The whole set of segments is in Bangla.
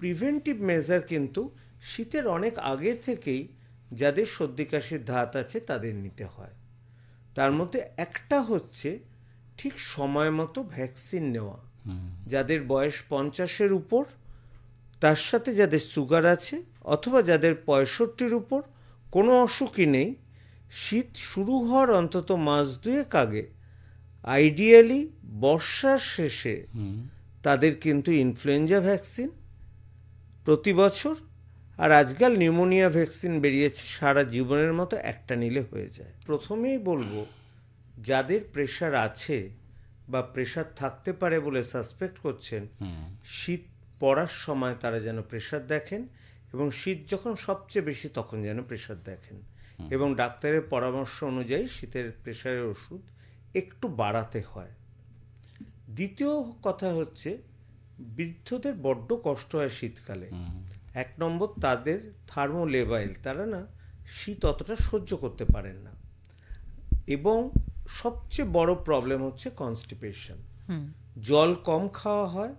প্রিভেন্টিভ মেজার কিন্তু শীতের অনেক আগে থেকেই যাদের সর্দি কাশির ধাত আছে তাদের নিতে হয়। তার মধ্যে একটা হচ্ছে ঠিক সময় মতো ভ্যাকসিন নেওয়া। যাদের বয়স পঞ্চাশের উপর তার সাথে যাদের সুগার আছে অথবা যাদের পঁয়ষট্টির উপর কোনো অসুখই নেই। শীত শুরু হওয়ার অন্তত মাস দুয়েক আগে আইডিয়ালি বর্ষার শেষে তাদের কিন্তু ইনফ্লুয়েঞ্জা ভ্যাকসিন প্রতি বছর আর আজকাল নিউমোনিয়া ভ্যাকসিন বেরিয়েছে সারা জীবনের মতো একটা নিলে হয়ে যায়। প্রথমেই বলব যাদের প্রেশার আছে বা প্রেশার থাকতে পারে বলে সাসপেক্ট করছেন শীত পড়ার সময় তারা যেন প্রেশার দেখেন এবং শীত যখন সবচেয়ে বেশি তখন যেন প্রেশার দেখেন এবং ডাক্তারের পরামর্শ অনুযায়ী শীতের প্রেশারের ওষুধ একটু বাড়াতে হয়। দ্বিতীয় কথা হচ্ছে বৃদ্ধদের বড্ড কষ্ট হয় শীতকালে। এক নম্বর তাদের থার্মোলেবাইল তারা না শীত অতটা সহ্য করতে পারেন না। এবং সবচেয়ে বড় প্রবলেম হচ্ছে কনস্টিপেশন জল কম খাওয়া হয়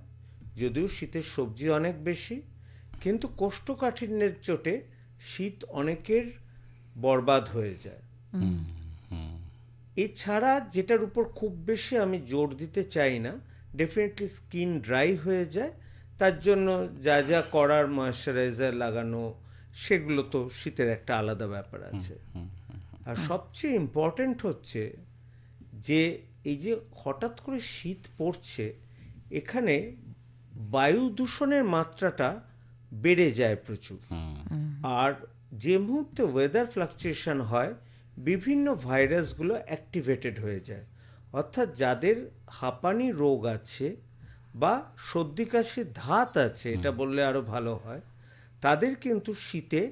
যদিও শীতের সবজি অনেক বেশি কিন্তু কোষ্ঠকাঠিন্যের চোটে শীত অনেকের বরবাদ হয়ে যায়। এছাড়া যেটার উপর খুব বেশি আমি জোর দিতে চাই না ডেফিনেটলি স্কিন ড্রাই হয়ে যায় তার জন্য যা যা করার ময়শ্চারাইজার লাগানো সেগুলো তো শীতের একটা আলাদা ব্যাপার আছে। আর সবচেয়ে ইম্পর্ট্যান্ট হচ্ছে যে এই যে হঠাৎ করে শীত পড়ছে এখানে বায়ু দূষণের মাত্রাটা বেড়ে যায় প্রচুর। আর যে মুহূর্তে ওয়েদার ফ্লাকচুয়েশন হয় বিভিন্ন ভাইরাসগুলো অ্যাক্টিভেটেড হয়ে যায়। অর্থাৎ যাদের হাঁপানি রোগ আছে বা সর্দি কাশির ধাত আছে এটা বললে আরও ভালো হয় তাদের কিন্তু শীতে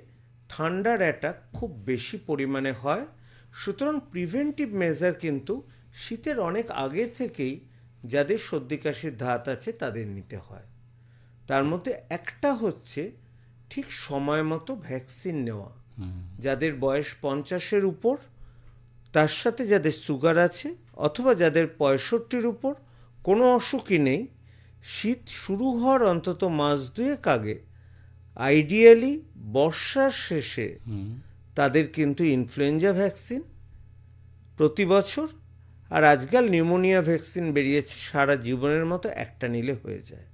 ঠান্ডার অ্যাটাক খুব বেশি পরিমাণে হয়। সুতরাং প্রিভেন্টিভ মেজার কিন্তু শীতের অনেক আগে থেকেই যাদের সর্দি কাশির ধাত আছে তাদের নিতে হয়। তার মধ্যে একটা হচ্ছে ঠিক সময় মতো ভ্যাকসিন নেওয়া। যাদের বয়স পঞ্চাশের উপর তার সাথে যাদের সুগার আছে অথবা যাদের পঁয়ষট্টির উপর কোনো অসুখই নেই শীত শুরু হওয়ার অন্তত মাস দুয়েক আগে আইডিয়ালি বর্ষার শেষে তাদের কিন্তু ইনফ্লুয়েঞ্জা ভ্যাকসিন প্রতি বছর আর আজকাল নিউমোনিয়া ভ্যাকসিন বেরিয়েছে সারা জীবনের মতো একটা নিলে হয়ে যায়।